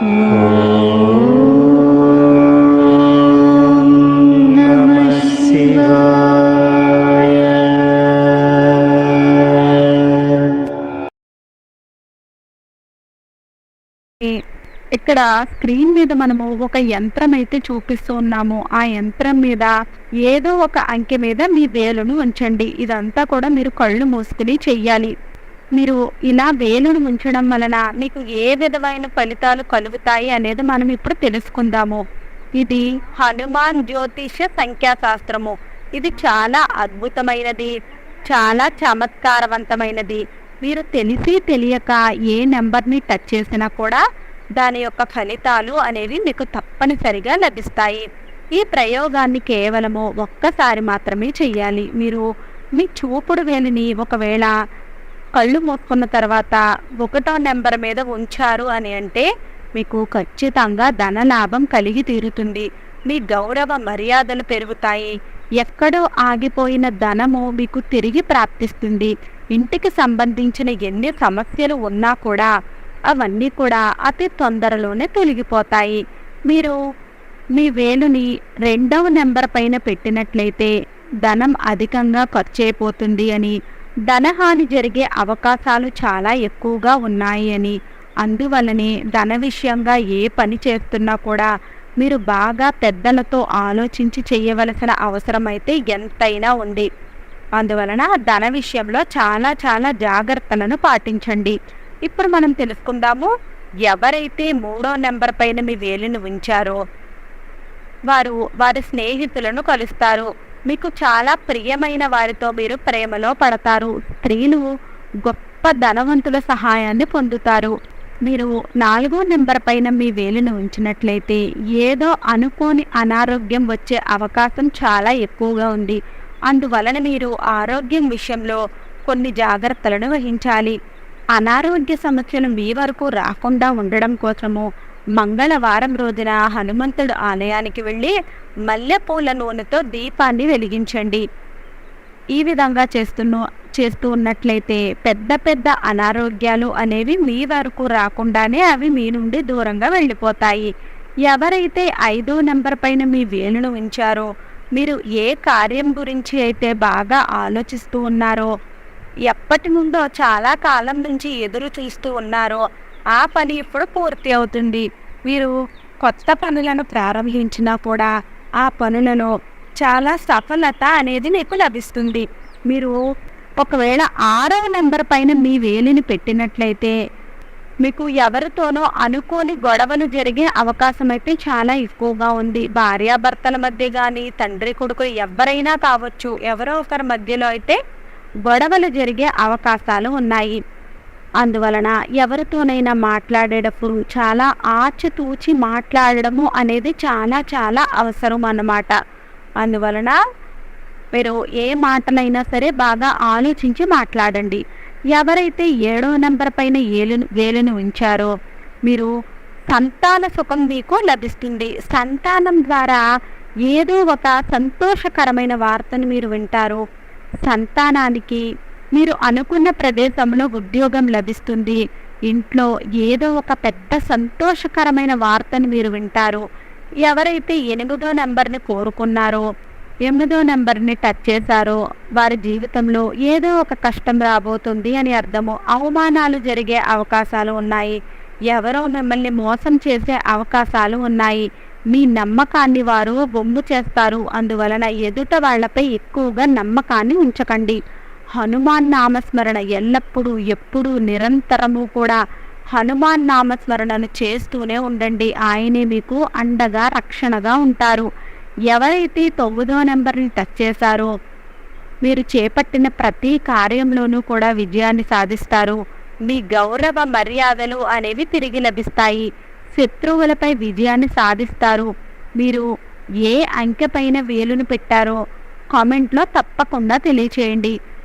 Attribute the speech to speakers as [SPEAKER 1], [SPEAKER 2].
[SPEAKER 1] ఇక్కడ స్క్రీన్ మీద మనము ఒక యంత్రం అయితే చూపిస్తూ ఉన్నాము. ఆ యంత్రం మీద ఏదో ఒక అంకె మీద మీ వేలును ఉంచండి. ఇదంతా కూడా మీరు కళ్ళు మూసుకుని చెయ్యాలి. మీరు ఇలా వేలును ఉంచడం వలన మీకు ఏ విధమైన ఫలితాలు కలుగుతాయి అనేది మనం ఇప్పుడు తెలుసుకుందాము. ఇది హనుమాన్ జ్యోతిష సంఖ్యాశాస్త్రము. ఇది చాలా అద్భుతమైనది చాలా చమత్కారవంతమైనది. మీరు తెలిసి తెలియక ఏ నెంబర్ని టచ్ చేసినా కూడా దాని యొక్క ఫలితాలు అనేవి మీకు తప్పనిసరిగా లభిస్తాయి. ఈ ప్రయోగాన్ని కేవలము ఒక్కసారి మాత్రమే చేయాలి మీరు మీ చూపుడు వేలిని ఒకవేళ కళ్ళు మూసుకున్న తర్వాత ఒకటో నెంబర్ మీద ఉంచారు అని అంటే మీకు ఖచ్చితంగా ధన లాభం కలిగి తీరుతుంది. మీ గౌరవ మర్యాదలు పెరుగుతాయి. ఎక్కడో ఆగిపోయిన ధనము మీకు తిరిగి ప్రాప్తిస్తుంది. ఇంటికి సంబంధించిన ఎన్ని సమస్యలు ఉన్నా కూడా అవన్నీ కూడా అతి తొందరలోనే తొలగిపోతాయి. మీరు మీ వేలుని రెండవ నెంబర్ పైన పెట్టినట్లయితే ధనం అధికంగా ఖర్చు అయిపోతుంది అని ధనహాని జరిగే అవకాశాలు చాలా ఎక్కువగా ఉన్నాయని అందువలనే ధన విషయంగా ఏ పని చేస్తున్నా కూడా మీరు బాగా పెద్దలతో ఆలోచించి చేయవలసిన అవసరం అయితే ఎంతైనా ఉంది. అందువలన ధన విషయంలో చాలా చాలా జాగ్రత్తలను పాటించండి. ఇప్పుడు మనం తెలుసుకుందాము ఎవరైతే మూడో నెంబర్ పైన మీ వేలిని ఉంచారో వారు వారి స్నేహితులను కలుస్తారు. మీకు చాలా ప్రియమైన వారితో మీరు ప్రేమలో పడతారు. స్త్రీలు గొప్ప ధనవంతుల సహాయాన్ని పొందుతారు. మీరు నాలుగో నెంబర్ పైన మీ వేలును ఉంచినట్లయితే ఏదో అనుకోని అనారోగ్యం వచ్చే అవకాశం చాలా ఎక్కువగా ఉంది. అందువలన మీరు ఆరోగ్యం విషయంలో కొన్ని జాగ్రత్తలను వహించాలి. అనారోగ్య సమస్యలు మీ వరకు రాకుండా ఉండడం కోసము మంగళవారం రోజున హనుమంతుడు ఆలయానికి వెళ్ళి మల్లెపూల నూనెతో దీపాన్ని వెలిగించండి. ఈ విధంగా చేస్తున్న చేస్తూ ఉన్నట్లయితే పెద్ద పెద్ద అనారోగ్యాలు అనేవి మీ వరకు రాకుండానే అవి మీ నుండి దూరంగా వెళ్ళిపోతాయి. ఎవరైతే ఐదో నెంబర్ పైన మీ వేలును ఉంచారో మీరు ఏ కార్యం గురించి అయితే బాగా ఆలోచిస్తూ ఉన్నారో ఎప్పటి నుండో చాలా కాలం నుంచి ఎదురు చూస్తూ ఉన్నారో ఆ పని ఇప్పుడు పూర్తి అవుతుంది. మీరు కొత్త పనులను ప్రారంభించినా కూడా ఆ పనులలో చాలా సఫలత అనేది మీకు లభిస్తుంది. మీరు ఒకవేళ ఆరో నెంబర్ పైన మీ వేలిని పెట్టినట్లయితే మీకు ఎవరితోనో అనుకోని గొడవలు జరిగే అవకాశం అయితే చాలా ఎక్కువగా ఉంది. భార్యాభర్తల మధ్య కానీ తండ్రి కొడుకు ఎవరైనా కావచ్చు ఎవరో ఒకరి మధ్యలో అయితే గొడవలు జరిగే అవకాశాలు ఉన్నాయి. అందువలన ఎవరితోనైనా మాట్లాడేటప్పుడు చాలా ఆచితూచి మాట్లాడడము అనేది చాలా చాలా అవసరం అన్నమాట. అందువలన మీరు ఏ మాటలైనా సరే బాగా ఆలోచించి మాట్లాడండి. ఎవరైతే ఏడో నెంబర్ పైన ఏలును వేలును ఉంచారో మీరు సంతాన సుఖం మీకు లభిస్తుంది. సంతానం ద్వారా ఏదో ఒక సంతోషకరమైన వార్తను మీరు వింటారు. సంతానానికి మీరు అనుకున్న ప్రదేశంలో ఉద్యోగం లభిస్తుంది. ఇంట్లో ఏదో ఒక పెద్ద సంతోషకరమైన వార్తను మీరు వింటారు. ఎవరైతే ఎనిమిదో నెంబర్ని కోరుకున్నారో ఎనిమిదో నెంబర్ని టచ్ చేశారో వారి జీవితంలో ఏదో ఒక కష్టం రాబోతుంది అని అర్థము. అవమానాలు జరిగే అవకాశాలు ఉన్నాయి. ఎవరో మిమ్మల్ని మోసం చేసే అవకాశాలు ఉన్నాయి. మీ నమ్మకాన్ని వారు బొమ్ము చేస్తారు. అందువలన ఎదుట వాళ్ళపై ఎక్కువగా నమ్మకాన్ని ఉంచకండి. హనుమాన్ నామస్మరణ ఎల్లప్పుడూ ఎప్పుడూ నిరంతరము కూడా హనుమాన్ నామస్మరణను చేస్తూనే ఉండండి. ఆయనే మీకు అండగా రక్షణగా ఉంటారు. ఎవరైతే తొమ్మిదో నెంబర్ని టచ్ చేశారో మీరు చేపట్టిన ప్రతి కార్యంలోనూ కూడా విజయాన్ని సాధిస్తారు. మీ గౌరవ మర్యాదలు అనేవి తిరిగి లభిస్తాయి. శత్రువులపై విజయాన్ని సాధిస్తారు. మీరు ఏ అంకె పైన వేలును పెట్టారో కామెంట్లో తప్పకుండా తెలియచేయండి.